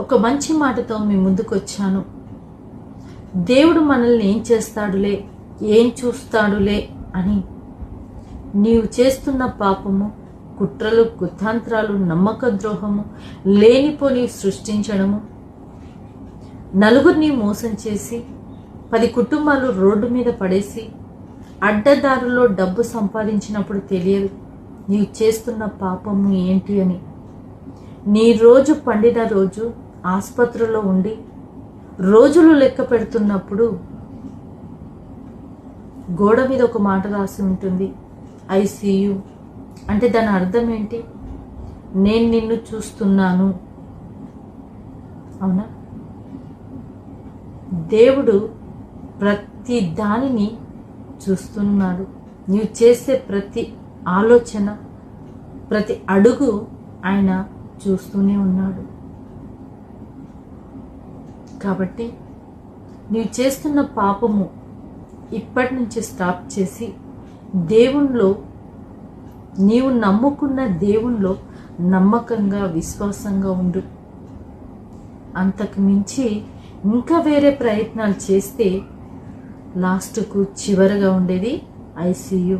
ఒక మంచి మాటతో మీ ముందుకు వచ్చాను దేవుడు మనల్ని ఏం చేస్తాడులే ఏం చూస్తాడులే అని. నీవు చేస్తున్న పాపము కుట్రలు కుతాంత్రాలు నమ్మక ద్రోహము లేనిపోని సృష్టించడము నలుగురిని మోసం చేసి పది కుటుంబాలు రోడ్డు మీద పడేసి అడ్డదారులో డబ్బు సంపాదించినప్పుడు తెలియదు నీవు చేస్తున్న పాపము ఏంటి అని. నీ రోజు పండిన రోజు ఆసుపత్రిలో ఉండి రోజులు లెక్క పెడుతున్నప్పుడు గోడ మీద ఒక మాట రాసి ఉంటుంది. ఐసీయు అంటే దాని అర్థం ఏంటి? నేను నిన్ను చూస్తున్నాను. అవునా? దేవుడు ప్రతి దానిని చూస్తున్నాడు. నీవు చేసే ప్రతి ఆలోచన ప్రతి అడుగు ఆయన చూస్తూనే ఉన్నాడు. కాబట్టి నీవు చేస్తున్న పాపము ఇప్పటి నుంచి స్టాప్ చేసి దేవుణ్ణిలో నీవు నమ్ముకున్న దేవుణ్ణిలో నమ్మకంగా విశ్వాసంగా ఉండు. అంతకు మించి ఇంకా వేరే ప్రయత్నాలు చేస్తే లాస్ట్కు చివరగా ఉండేది ఐసీయూ.